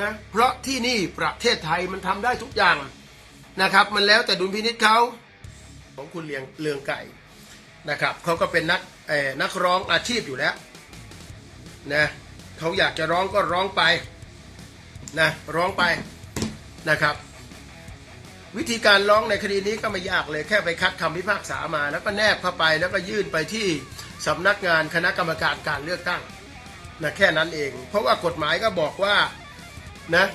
นะเพราะที่นี่ประเทศไทยมันทำได้ทุกอย่างนะครับ มันแล้วแต่ดุลพินิจเขาของคุณเลียงเลืองไก่นะครับเขาก็เป็นนักนักร้องอาชีพอยู่แล้วนะเขาอยากจะร้องก็ร้องไปนะร้องไปนะครับ วิธีการร้องในคดีนี้ก็ไม่ยากเลยแค่ไปคัดคำพิพากษามา แล้วก็แนบเข้าไปแล้วก็ยื่นไปที่สำนักงานคณะกรรมการการเลือกตั้งนะแค่นั้นเอง เพราะว่ากฎหมายก็บอกว่า นะ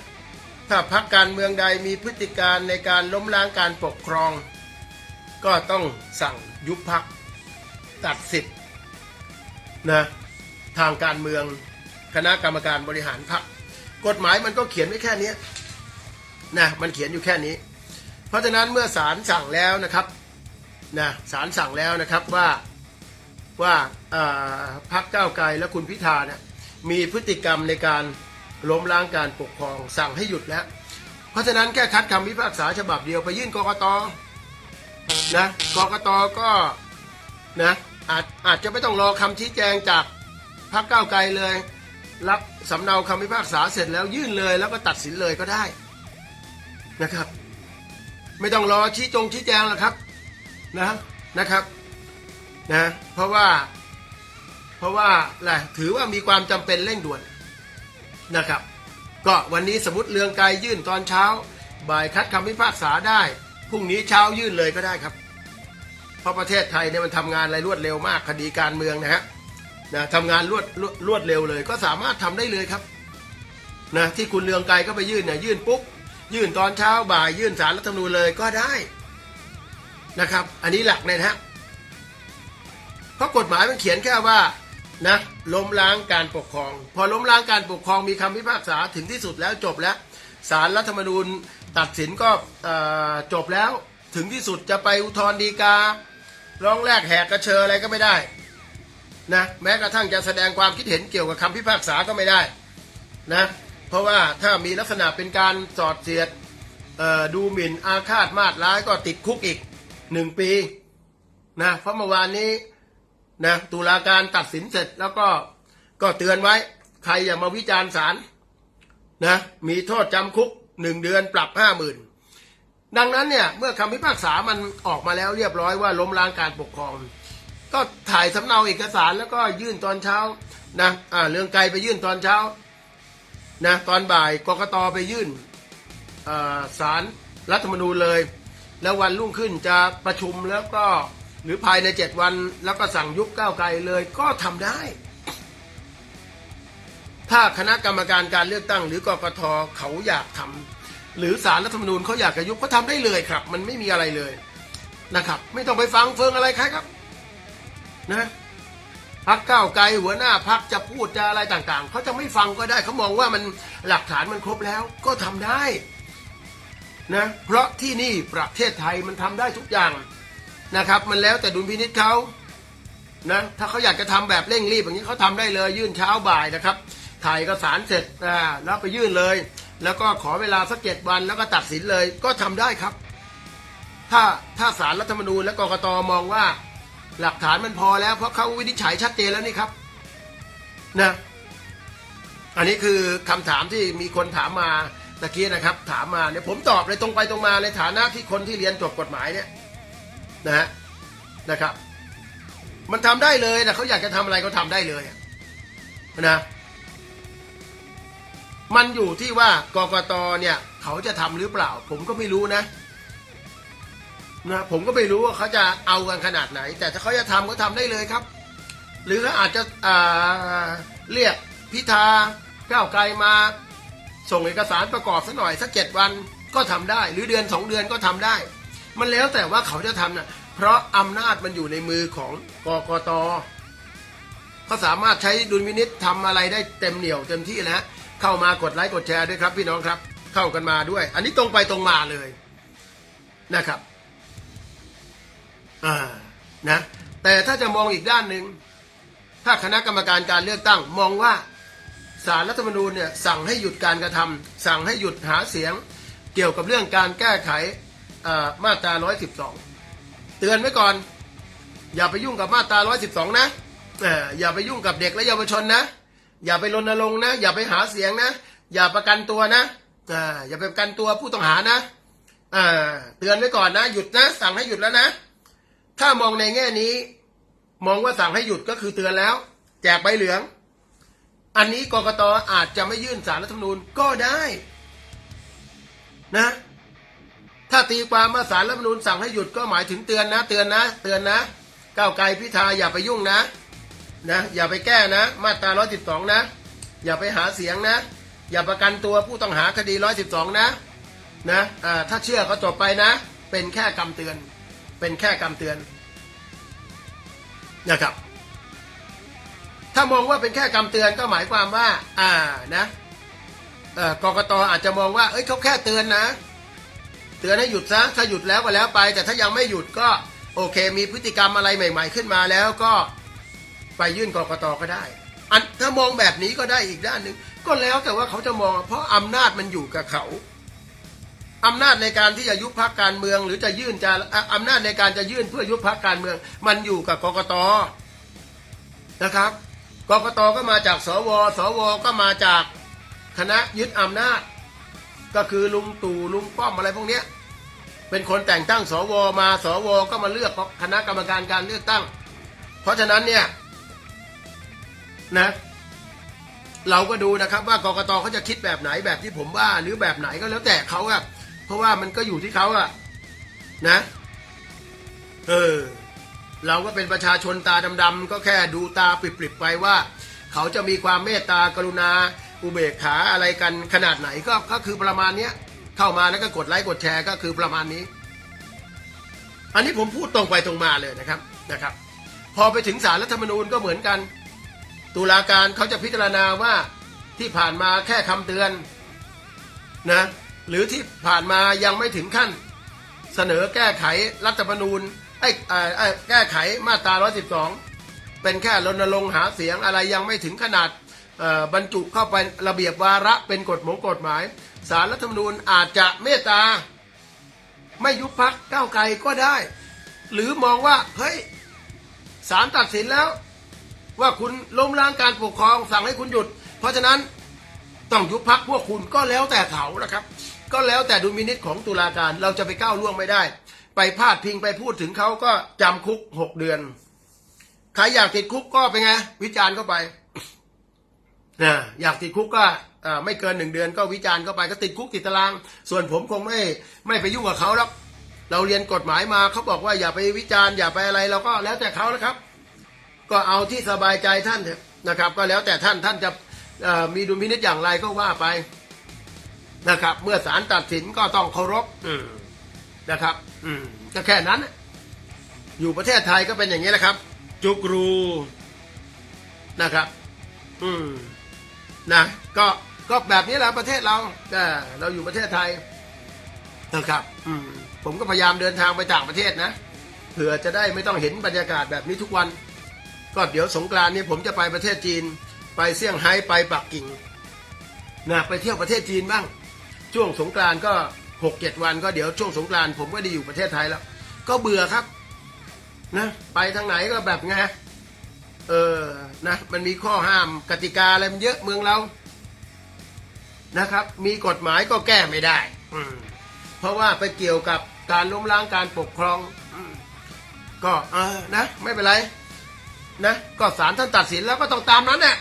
ถ้าพักการเมืองใดมีพฤติการในการล้มล้างการปกครอง ก็ต้องสั่งยุบพักตัดสิทธิ์นะทางการเมืองคณะกรรมการบริหารพักกฎหมายมันก็เขียนไว้แค่นี้นะมันเขียนอยู่แค่นี้ เพราะฉะนั้นเมื่อศาลสั่งแล้วนะครับนะศาลสั่งแล้วนะครับว่าว่าอ่าพักก้าวไกลและคุณพิธาเนี่ยมีพฤติกรรมในการ ล้มล้างการปกครองสั่งให้หยุดแล้ว เพราะฉะนั้นแค่คัดคำพิพากษาฉบับเดียวไปยื่นกกตนะกกตก็นะอาจอาจจะไม่ต้องรอคำชี้แจงจากพักก้าวไกลเลย รับสำเนาคำพิพากษาเสร็จแล้วยื่นเลยแล้วก็ตัดสินเลยก็ได้นะครับ ไม่ต้องรอชี้จงชี้แจงหรอกครับนะนะครับนะเพราะว่าเพราะว่าอะไรถือว่ามีความจำเป็นเร่งด่วน นะครับ ก็วันนี้สมมติเรืองไกรยื่นตอนเช้า บ่ายคัดคำพิพากษาได้พรุ่งนี้เช้ายื่นเลยก็ได้ครับ เพราะประเทศไทยเนี่ยมันทำงานอะไรรวดเร็วมากคดีการเมืองนะฮะนะทำงานรวดรวดรวดเร็วเลย ก็สามารถทำได้เลยครับนะที่คุณเรืองไกรก็ไปยื่นเนี่ยยื่นปุ๊บยื่นตอนเช้าบ่ายยื่นสารรัฐธรรมนูญเลยก็ได้นะครับ อันนี้หลักเลยนะฮะเพราะกฎหมายมันเขียนแค่ว่า นะล้มล้างการปกครอง พอล้มล้างการปกครองมีคำพิพากษาถึงที่สุดแล้วจบแล้วสารรัฐธรรมนูญตัดสินก็จบแล้วถึงที่สุดจะไปอุทธรณ์ฎีการ้องแรกแหกกระเชออะไรก็ไม่ได้นะแม้กระทั่งจะแสดงความคิดเห็นเกี่ยวกับคำพิพากษาก็ไม่ได้นะเพราะว่าถ้ามีลักษณะเป็นการสอดเสียดดูหมิ่นอาฆาตมาตร้ายก็ติดคุกอีกหนึ่งปีนะเพราะเมื่อวานนี้ นะตุลาการตัดสินเสร็จแล้วก็ก็เตือนไว้ ใครอย่ามาวิจารณ์ศาลนะมีโทษจำคุกหนึ่งเดือนปรับห้าหมื่นดังนั้นเนี่ยเมื่อคำพิพากษามันออกมาแล้วเรียบร้อยว่าล้มล้างการปกครอง ก็ถ่ายสำเนาเอกสารแล้วก็ยื่นตอนเช้านะอ่าเรื่องไกลไปยื่นตอนเช้านะตอนบ่ายกกตไปยื่นอ่อสารรัฐธรรมนูญเลย แล้ววันรุ่งขึ้นจะประชุมแล้วก็ หรือภายในเจ็ดวันแล้วก็สั่งยุบก้าวไกลเลยก็ทำได้ ถ้าคณะกรรมการการเลือกตั้ง หรือกกตเขาอยากทำหรือสารรัฐธรรมนูญเขาอยากจะยุบก็ทำได้เลยครับ มันไม่มีอะไรเลยนะครับ ไม่ต้องไปฟังเฟืองอะไรใครครับ นะพักก้าวไกลหัวหน้าพักจะพูดจะอะไรต่างๆเขาจะไม่ฟังก็ได้เขามองว่ามันหลักฐานมันครบแล้วก็ทำได้นะเพราะที่นี่ประเทศไทยมันทำได้ทุกอย่าง นะครับ มันแล้วแต่ดุลพินิจเขานะถ้าเขาอยากจะทำแบบเร่งรีบอย่างนี้เขาทำได้เลยยื่นเช้าบ่ายนะครับ ถ่ายเอกสารเสร็จอ่าแล้วไปยื่นเลย แล้วก็ขอเวลาสักเจ็ดวันแล้วก็ตัดสินเลยก็ทำได้ครับ ถ้าถ้าสารรัฐธรรมนูญและกกตมองว่า หลักฐานมันพอแล้ว เพราะเขาวินิจฉัยชัดเจนแล้วนี่ครับนะอันนี้คือคำถามที่มีคนถามมาตะกี้นะครับ ถามมาเนี่ยผมตอบเลยตรงไปตรงมาในฐานะที่คนที่เรียนจบกฎหมายเนี่ย นะฮะนะครับ มันทำได้เลยนะเขาอยากจะทำอะไรก็ทำได้เลยนะมันอยู่ที่ว่ากกตเนี่ย เขาจะทำหรือเปล่า ผมก็ไม่รู้นะนะผมก็ไม่รู้ว่าเขาจะเอากันขนาดไหน แต่ถ้าเขาจะทำก็ทำได้เลยครับ หรือเขาอาจจะอ่าเรียกพิธาก้าวไกลมาส่งเอกสารประกอบสักหน่อยสักเจ็ดวันก็ทำได้ หรือเดือนสองเดือนก็ทำได้ มันแล้วแต่ว่าเขาจะทำนะเพราะอำนาจมันอยู่ในมือของกกตเขาสามารถใช้ดุลพินิษทำอะไรได้เต็มเหนี่ยวเต็มที่แล้วเข้ามากดไลค์กดแชร์ด้วยครับ พี่น้องครับ เข้ากันมาด้วย อันนี้ตรงไปตรงมาเลยนะครับอ่านะแต่ถ้าจะมองอีกด้านหนึ่งถ้าคณะกรรมการการเลือกตั้ง มองว่าสารรัฐธรรมนูญเนี่ยสั่งให้หยุดการกระทำสั่งให้หยุดหาเสียง เกี่ยวกับเรื่องการแก้ไข มาตรา 112 เตือนไว้ก่อน อย่าไปยุ่งกับมาตรา 112 นะเอออย่าไปยุ่งกับเด็กและเยาวชนนะ อย่าไปรณรงค์นะ อย่าไปหาเสียงนะ อย่าประกันตัวนะอ่าอย่าไปประกันตัวผู้ต้องหานะอ่าเตือนไว้ก่อนนะ หยุดนะ สั่งให้หยุดแล้วนะ ถ้ามองในแง่นี้ มองว่าสั่งให้หยุดก็คือเตือนแล้ว แจกใบเหลือง อันนี้กกตอาจจะไม่ยื่นสารรัฐธรรมนูญก็ได้ นะ ถ้าตีความมาสารรัฐธรรมนูญสั่งให้หยุดก็หมายถึงเตือนนะ เตือนนะ เตือนนะก้าวไกลพิธาอย่าไปยุ่งนะนะอย่าไปแก้นะ มาตรา 112 นะ อย่าไปหาเสียงนะ อย่าประกันตัวผู้ต้องหาคดี 112 นะนะอ่าถ้าเชื่อก็จบไปนะ เป็นแค่คำเตือน เป็นแค่คำเตือนนะครับ ถ้ามองว่าเป็นแค่คำเตือนก็หมายความว่า อ่านะเอ่อกกตอาจจะมองว่าเอ้ยเขาแค่เตือนนะ เตือนให้หยุดซะถ้าหยุดแล้วก็แล้วไป แต่ถ้ายังไม่หยุดก็โอเค มีพฤติกรรมอะไรใหม่ ๆ ขึ้นมาแล้วก็ไปยื่นกรกตก็ได้ อันถ้ามองแบบนี้ก็ได้อีกด้านหนึ่งก็แล้วแต่ว่าเขาจะมอง เพราะอำนาจมันอยู่กับเขาอำนาจในการที่จะยุบพักการเมือง หรือจะยื่นจะอะอำนาจในการจะยื่นเพื่อยุบพักการเมือง มันอยู่กับกกตนะครับกกตก็มาจากสว สวก็มาจากคณะยึดอำนาจ ก็คือลุงตู่ลุงป้อมอะไรพวกเนี้ยเป็นคนแต่งตั้งสวมาสวก็มาเลือกคณะกรรมการการเลือกตั้ง เพราะฉะนั้นเนี่ยนะเราก็ดูนะครับว่ากกตเขาจะคิดแบบไหนแบบที่ผมว่าหรือแบบไหนก็แล้วแต่เขาอะเพราะว่ามันก็อยู่ที่เขาอะนะเออเราก็เป็นประชาชนตาดำๆก็แค่ดูตาปริบๆไปว่า เขาจะมีความเมตตากรุณา อุเบกขาอะไรกันขนาดไหนก็ก็คือประมาณเนี้ยเข้ามาแล้วก็กดไลค์กดแชร์ก็คือประมาณนี้ อันนี้ผมพูดตรงไปตรงมาเลยนะครับนะครับ พอไปถึงศาลรัฐธรรมนูญก็เหมือนกัน ตุลาการเขาจะพิจารณาว่าที่ผ่านมาแค่คำเตือนนะหรือที่ผ่านมายังไม่ถึงขั้น เสนอแก้ไขรัฐธรรมนูญไอ้ไอ้แก้ไขมาตรา 112 เป็นแค่รณรงค์หาเสียงอะไรยังไม่ถึงขนาด บรรจุเข้าไประเบียบวาระเป็นกฎหมงกฎหมาย สารรัฐธรรมนูญอาจจะเมตตา ไม่ยุบพักก้าวไกลก็ได้ หรือมองว่า เฮ้ยศาลตัดสินแล้ว ว่าคุณล้มล้างการปกครองสั่งให้คุณหยุด เพราะฉะนั้นต้องยุบพักพวกคุณก็แล้วแต่เขานะครับ ก็แล้วแต่ดุลพินิจของตุลาการเราจะไปก้าวล่วงไม่ได้ ไปพาดพิงไปพูดถึงเขาก็จำคุกหกเดือนใครอยากติดคุกก็เป็นไงวิจารณ์เข้าไป นะอยากติดคุกก็อ่าไม่เกินหนึ่งเดือนก็วิจารณ์เข้าไปก็ติดคุกติดตาราง ส่วนผมคงไม่ไม่ไปยุ่งกับเขาหรอกเราเรียนกฎหมายมาเขาบอกว่าอย่าไปวิจารณ์อย่าไปอะไรเราก็แล้วแต่เขานะครับ ก็เอาที่สบายใจท่านเถอะนะครับ ก็แล้วแต่ท่านท่านจะเอ่อมีดุลพินิจอย่างไรก็ว่าไปนะครับ เมื่อศาลตัดสินก็ต้องเคารพอืมนะครับ อืมก็แค่นั้นน่ะอยู่ประเทศไทยก็เป็นอย่างนี้แหละครับ จุกรูนะครับ อืม นะก็ก็แบบนี้แหละประเทศเราเออเราอยู่ประเทศไทยนะครับอืมผมก็พยายามเดินทางไปต่างประเทศนะเผื่อจะได้ไม่ต้องเห็นบรรยากาศแบบนี้ทุกวัน ก็เดี๋ยวสงกรานต์นี้ผมจะไปประเทศจีน ไปเซี่ยงไฮ้ไปปักกิ่งนะไปเที่ยวประเทศจีนบ้าง ช่วงสงกรานต์ก็หกเจ็ดวันก็เดี๋ยวช่วงสงกรานต์ผมก็ได้อยู่ประเทศไทยแล้ว ก็เบื่อครับนะไปทางไหนก็แบบไง เออนะมันมีข้อห้ามกติกาอะไรมันเยอะเมืองเรานะครับ มีกฎหมายก็แก้ไม่ได้เพราะว่าไปเกี่ยวกับการล้มล้างการปกครองอก็เออนะ ไม่เป็นไร นะ ก็ศาลท่านตัดสินแล้วก็ต้องตามนั้นเนี่ย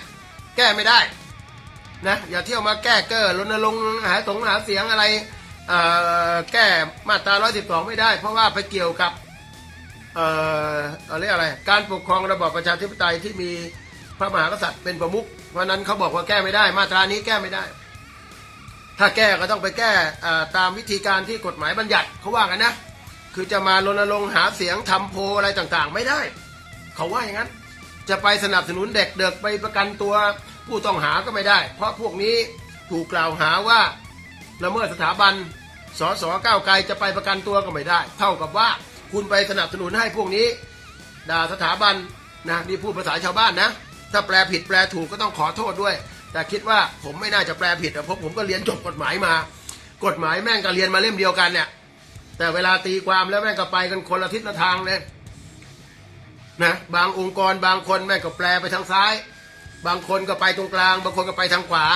แก้ไม่ได้ นะอย่าเที่ยวมาแก้เก้อรณรงค์หาสงหาเสียงอะไรแก้มาตรา112 ไม่ได้ เพราะว่าไปเกี่ยวกับ เอ่ออะไรอะไร การปกครองระบอบประชาธิปไตยที่มีพระมหากษัตริย์เป็นประมุขเพราะนั้นเขาบอกว่าแก้ไม่ได้ มาตรานี้แก้ไม่ได้ ถ้าแก้ก็ต้องไปแก้อ่าตามวิธีการที่กฎหมายบัญญัติเขาว่ากันนะ คือจะมารณรงค์หาเสียงทำโพลอะไรต่างๆ ไม่ได้ เขาว่าอย่างนั้น จะไปสนับสนุนเด็กเด็กไปประกันตัวผู้ต้องหาก็ไม่ได้ เพราะพวกนี้ถูกกล่าวหาว่าละเมิดสถาบันสสก้าวไกลจะไปประกันตัวก็ไม่ได้ เท่ากับว่า คุณไปสนับสนุนให้พวกนี้ด่าสถาบันนะนี่พูดภาษาชาวบ้านนะ ถ้าแปลผิดแปลถูกก็ต้องขอโทษด้วย แต่คิดว่าผมไม่น่าจะแปลผิดเพราะผมก็เรียนจบกฎหมายมา กฎหมายแม่งก็เรียนมาเล่มเดียวกันเนี่ย แต่เวลาตีความแล้วแม่งก็ไปกันคนละทิศละทางเลยนะบางองค์กรบางคนแม่งก็แปลไปทางซ้าย บางคนก็ไปตรงกลาง บางคนก็ไปทางขวา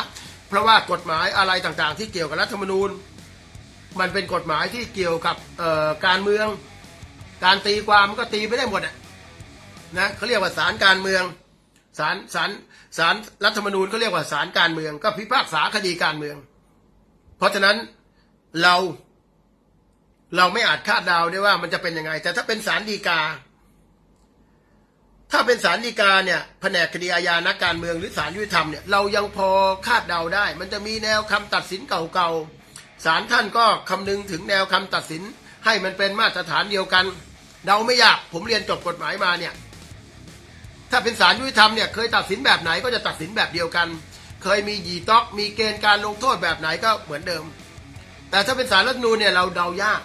เพราะว่ากฎหมายอะไรต่างๆ ที่เกี่ยวกับรัฐธรรมนูญ มันเป็นกฎหมายที่เกี่ยวกับการเมือง การตีความมันก็ตีไม่ได้หมดอะนะเขาเรียกว่าศาลการเมืองศาลศาลศาลรัฐธรรมนูญเขาเรียกว่าศาลการเมือง ก็พิพากษาคดีการเมือง เพราะฉะนั้นเราเราไม่อาจคาดเดาได้ว่ามันจะเป็นยังไง แต่ถ้าเป็นศาลฎีกา ถ้าเป็นศาลฎีกาเนี่ยแผนกคดีอาญานักการเมืองหรือศาลยุติธรรมเนี่ยเรายังพอคาดเดาได้ มันจะมีแนวคำตัดสินเก่าๆศาลท่านก็คำนึงถึงแนวคำตัดสินให้มันเป็นมาตรฐานเดียวกัน เดาไม่ยากผมเรียนจบกฎหมายมาเนี่ยถ้าเป็นศาลยุติธรรมเนี่ยเคยตัดสินแบบไหนก็จะตัดสินแบบเดียวกัน เคยมีหยีตอก มีเกณฑ์การลงโทษแบบไหนก็เหมือนเดิม แต่ถ้าเป็นศาลรัฐธรรมนูญเนี่ยเราเดายาก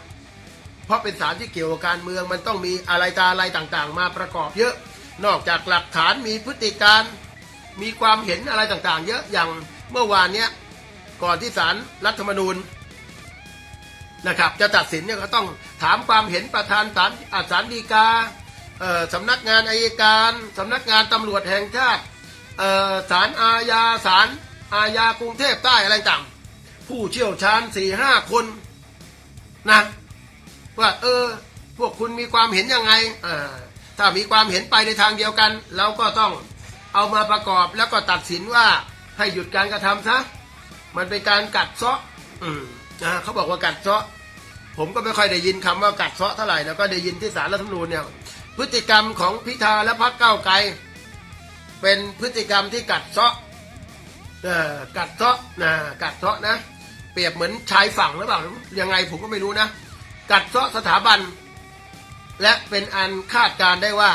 เพราะเป็นศาลที่เกี่ยวกับการเมืองมันต้องมีอะไรตาอะไรต่างๆ มาประกอบเยอะ นอกจากหลักฐานมีพฤติการ มีความเห็นอะไรต่างๆ เยอะอย่างเมื่อวานเนี้ยก่อนที่ศาลรัฐธรรมนูญ นะครับ จะตัดสินเนี่ยก็ต้องถามความเห็นประธานศาลอาศาลฎีกาสำนักงานอายการสำนักงานตำรวจแห่งชาติศาลอาญาศาลอาญากรุงเทพใต้อะไรต่างผู้เชี่ยวชาญสี่ห้าคนนะว่าเออพวกคุณมีความเห็นยังไงถ้ามีความเห็นไปในทางเดียวกัน เราก็ต้องเอามาประกอบแล้วก็ตัดสินว่าให้หยุดการกระทำซะมันเป็นการกัดเซาะอืม นะเขาบอกว่ากัดเซาะ ผมก็ไม่ค่อยได้ยินคำว่ากัดเซาะเท่าไหร่นะก็ได้ยินที่สารรัฐธรรมนูญเนี่ยพฤติกรรมของพิธาและพรรคก้าวไกล เป็นพฤติกรรมที่กัดเซาะเออกัดเซาะนะกัดเซาะนะ เปรียบเหมือนชายฝั่งหรือเปล่ายังไงผมก็ไม่รู้นะ กัดเซาะสถาบัน และเป็นอันคาดการได้ว่า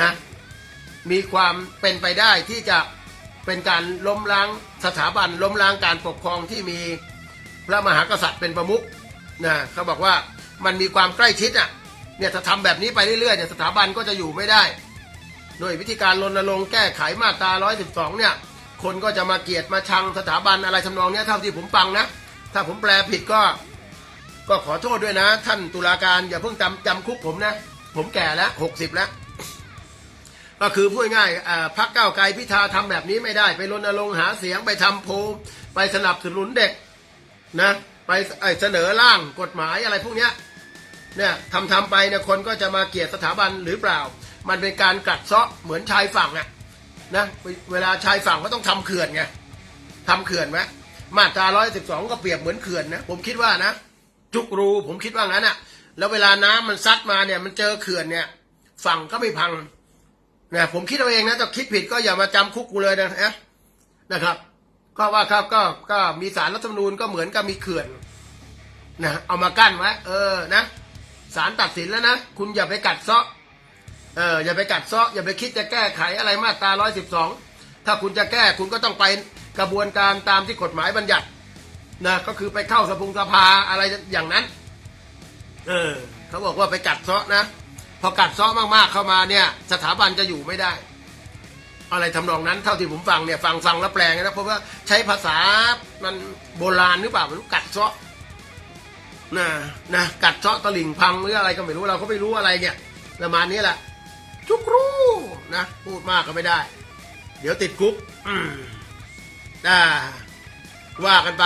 นะมีความเป็นไปได้ที่จะเป็นการล้มล้างสถาบันล้มล้างการปกครองที่มี ระมหากษัตริย์เป็นประมุขนะเขาบอกว่ามันมีความใกล้ชิดอะเนี่ยถ้าทำแบบนี้ไปเรื่อยๆเนี่ยสถาบันก็จะอยู่ไม่ได้ โดยวิธีการรณรงค์แก้ไขมาตรา 112 เนี่ย คนก็จะมาเกลียดมาชังสถาบันอะไรทำนองเนี้ยเท่าที่ผมฟังนะ ถ้าผมแปลผิดก็ ก็ขอโทษด้วยนะ ท่านตุลาการอย่าเพิ่งจำจำคุกผมนะ ผมแก่แล้วหกสิบแล้ว ก็คือพูดง่ายอ่าพักเก้าวไกลพิธาทำแบบนี้ไม่ได้ ไปรณรงค์หาเสียงไปทำโพลไปสนับสนุนเด็ก นะไปเสนอร่างกฎหมายอะไรพวกเนี้ยเนี่ยทำทำไปเนี่ยคนก็จะมาเกลียดสถาบันหรือเปล่า มันเป็นการกัดเซาะเหมือนชายฝั่งอะนะเวลาชายฝั่งก็ต้องทำเขื่อนไงทำเขื่อนไหมมาตราร้อยสิบสองก็เปรียบเหมือนเขื่อนนะผมคิดว่านะจุกรูผมคิดว่างั้นอะแล้วเวลาน้ำมันซัดมาเนี่ยมันเจอเขื่อนเนี่ยฝั่งก็ไม่พังนะผมคิดเอาเองนะถ้าคิดผิดก็อย่ามาจำคุกกูเลยนะนะครับ ก็ว่าครับก็ก็มีสารรัฐธรรมนูญก็เหมือนกับมีเขื่อนนะเอามากั้นไว้เออนะสารตัดสินแล้วนะ คุณอย่าไปกัดเซาะเอออย่าไปกัดเซาะอย่าไปคิดจะแก้ไขอะไรมาตราร้อยสิบสองถ้าคุณจะแก้คุณก็ต้องไปกระบวนการตามที่กฎหมายบัญญัตินะก็คือไปเข้าสภงสภาอะไรอย่างนั้น เออเขาบอกว่าไปกัดเซาะนะ พอกัดเซาะมากๆเข้ามาเนี่ย สถาบันจะอยู่ไม่ได้ อะไรทำนองนั้นเท่าที่ผมฟังเนี่ยฟังฟังแล้วแปลงนะเพราะว่าใช้ภาษามันโบราณหรือเปล่าไม่รู้กัดเซาะนะนะกัดเซาะตะลิ่งพังหรืออะไรก็ไม่รู้เราก็ไม่รู้อะไรเนี่ยประมาณนี้แหละทุกรู้นะพูดมากก็ไม่ได้ เดี๋ยวติดคุกอ่าว่ากันไป